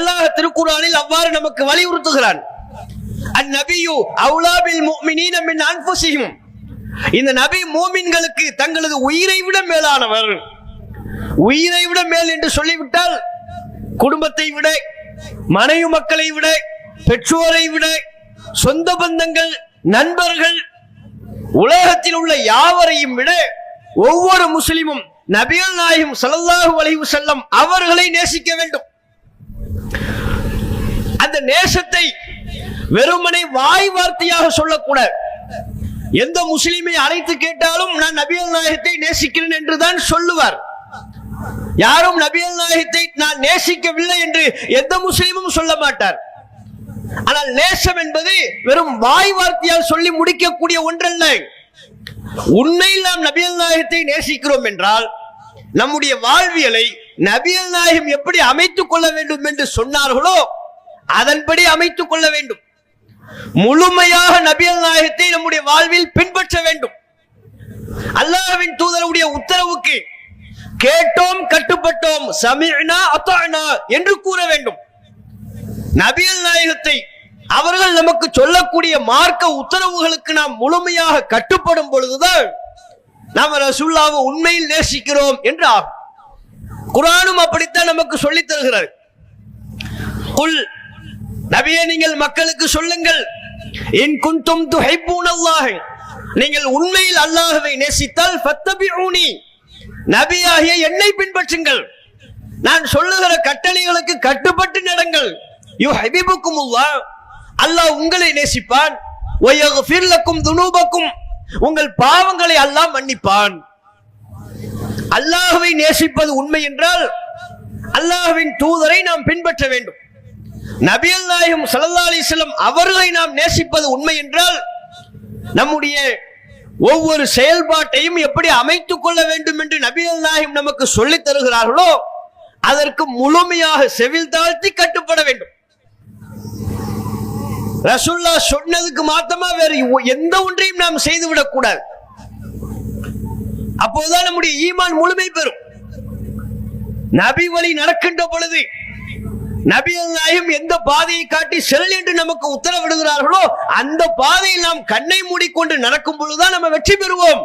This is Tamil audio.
அல்லாஹ் திருக்குறானில் அவ்வாறு நமக்கு வலியுறுத்துகிறான். அந்நபியு அவுலாபில் முஃமினீன மின் அன்ஃபுஸிஹிம் இந்த நபி மூமின்களுக்கு தங்களது உயிரை விட மேலானவர். உயிரை விட மேல் என்று சொல்லிவிட்டால் குடும்பத்தை விட மனைவி மக்களை விட பெற்றோரை விட சொந்த பந்தங்கள் நண்பர்கள் உலகத்தில் உள்ள யாவரையும் விட ஒவ்வொரு முஸ்லிமும் நபியல் நாயும் ஸல்லல்லாஹு அலைஹி செல்லம் அவர்களை நேசிக்க வேண்டும். நேசத்தை வெறுமனை வாய் வார்த்தையாக சொல்லக்கூடாது. எந்த முஸ்லீமை அழைத்து கேட்டாலும் நான் நபியல் நாயகத்தை நேசிக்கிறேன் என்றுதான் சொல்லுவார். யாரும் நபியல் நாயகத்தை நான் நேசிக்கவில்லை என்று எந்த முஸ்லீமும் சொல்ல மாட்டார். ஆனால் நேசம் என்பது வெறும் வாய் வார்த்தையால் சொல்லி முடிக்கக்கூடிய ஒன்றல்ல. உண்மையில் நாம் நபியல் நாயகத்தை நேசிக்கிறோம் என்றால் நம்முடைய வாழ்வியலை நபியல் நாயகம் எப்படி அமைத்துக் கொள்ள வேண்டும் என்று சொன்னார்களோ அதன்படி அமைத்துக் கொள்ள வேண்டும். முழுமையாக நபியல் நாயகத்தை நம்முடைய வாழ்வில் பின்பற்ற வேண்டும். அல்லாஹ்வின் தூதருடைய உத்தரவுக்கு கேட்டோம் கட்டுப்பட்டோம் சமிழ்னா அத்தானா என்று கூற வேண்டும். நபியல் நாயகத்தை அவர்கள் நமக்கு சொல்லக்கூடிய மார்க்க உத்தரவுகளுக்கு நாம் முழுமையாக கட்டுப்படும் பொழுதுதான் நாம் ரசுல்லாவை உண்மையில் நேசிக்கிறோம் என்று ஆகும். குரானும் அப்படித்தான் நமக்கு சொல்லித் தருகிறார் நபியே நீங்கள் மக்களுக்கு சொல்லுங்கள். இன் குந்தும் துஹிப்பூனல்லாஹ் நீங்கள் உண்மையில் அல்லாஹ்வை நேசித்தால் ஃபத்தபிஊனி. நபியாகிய என்னை பின்பற்றுங்கள். நான் சொல்லுகிற கட்டளைகளுக்கு கட்டுப்பட்டு நடங்கள். யு ஹபிபுக்குமுல்லாஹ் அல்லாஹ் உங்களை நேசிப்பான். வயக்ஃபிர் லக்கும் துனூபக்கும். உங்கள் பாவங்களை அல்லாஹ் மன்னிப்பான். அல்லாஹ்வை நேசிப்பது உண்மை என்றால் அல்லாஹ்வின் தூதரை நாம் பின்பற்ற வேண்டும். நபியல் நாயகம் சல்லா அலிஸ்லம் அவர்களை நாம் நேசிப்பது உண்மை என்றால் நம்முடைய ஒவ்வொரு செயல்பாட்டையும் எப்படி அமைத்துக் கொள்ள வேண்டும் என்று நபியல் நாயகம் நமக்கு சொல்லித் தருகிறார்களோ அதற்கு முழுமையாக செவில் தாழ்த்தி கட்டுப்பட வேண்டும். ரசுல்லா சொன்னதுக்கு மாத்தமா வேற எந்த ஒன்றையும் நாம் செய்துவிடக் கூடாது. அப்போதுதான் நம்முடைய ஈமான் முழுமை பெறும். நபி வழி நடக்கின்ற பொழுது நபிகள் நாயகம் எந்த பாதையை காட்டி செல் என்று நமக்கு உத்தரவிடுகிறார்களோ அந்த பாதையில் நாம் கண்ணை மூடிக்கொண்டு நடக்கும் பொழுதுதான் நம்ம வெற்றி பெறுவோம்.